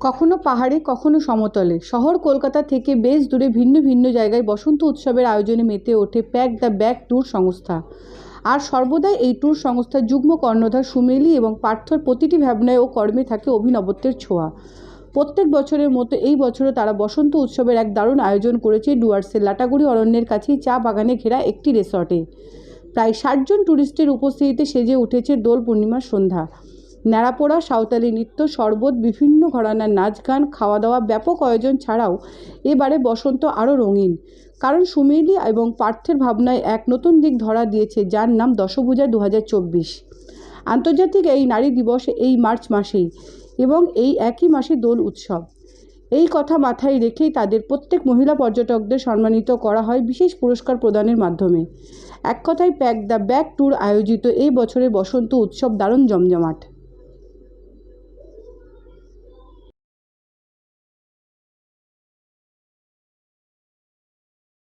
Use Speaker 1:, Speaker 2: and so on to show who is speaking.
Speaker 1: কখনো পাহাড়ে, কখনো সমতলে। শহর কলকাতা থেকে বেশ দূরে ভিন্ন ভিন্ন জায়গায় বসন্ত উৎসবের আয়োজনে মেতে ওঠে প্যাক দ্য ব্যাক ট্যুর সংস্থা। আর সর্বদাই এই ট্যুর সংস্থার যুগ্ম কর্ণধার সুমেলি এবং পার্থর প্রতিটি ভাবনায় ও কর্মে থাকে অভিনবত্বের ছোঁয়া। প্রত্যেক বছরের মতো এই বছরও তারা বসন্ত উৎসবের এক দারুণ আয়োজন করেছে ডুয়ার্সের লাটাগুড়ি অরণ্যের কাছেই চা বাগানে ঘেরা একটি রিসর্টে। প্রায় ষাটজন ট্যুরিস্টের উপস্থিতিতে সেজে উঠেছে দোল পূর্ণিমার সন্ধ্যা। ন্যাড়াপোড়া, সাঁওতালি নৃত্য, শরবত, বিভিন্ন ঘরানার নাচ গান খাওয়া দাওয়া ব্যাপক আয়োজন ছাড়াও এবারে বসন্ত আরও রঙিন। কারণ সুমেলি এবং পার্থের ভাবনায় এক নতুন দিক ধরা দিয়েছে যার নাম দশভূজা দু হাজার চব্বিশ। আন্তর্জাতিক এই নারী দিবস এই মার্চ মাসেই এবং এই একই মাসে দোল উৎসব। এই কথা মাথায় রেখেই তাদের প্রত্যেক মহিলা পর্যটকদের সম্মানিত করা হয় বিশেষ পুরস্কার প্রদানের মাধ্যমে। এক কথায় প্যাক দ্য ব্যাক ট্যুর আয়োজিত এই বছরের বসন্ত উৎসব দারুণ জমজমাট।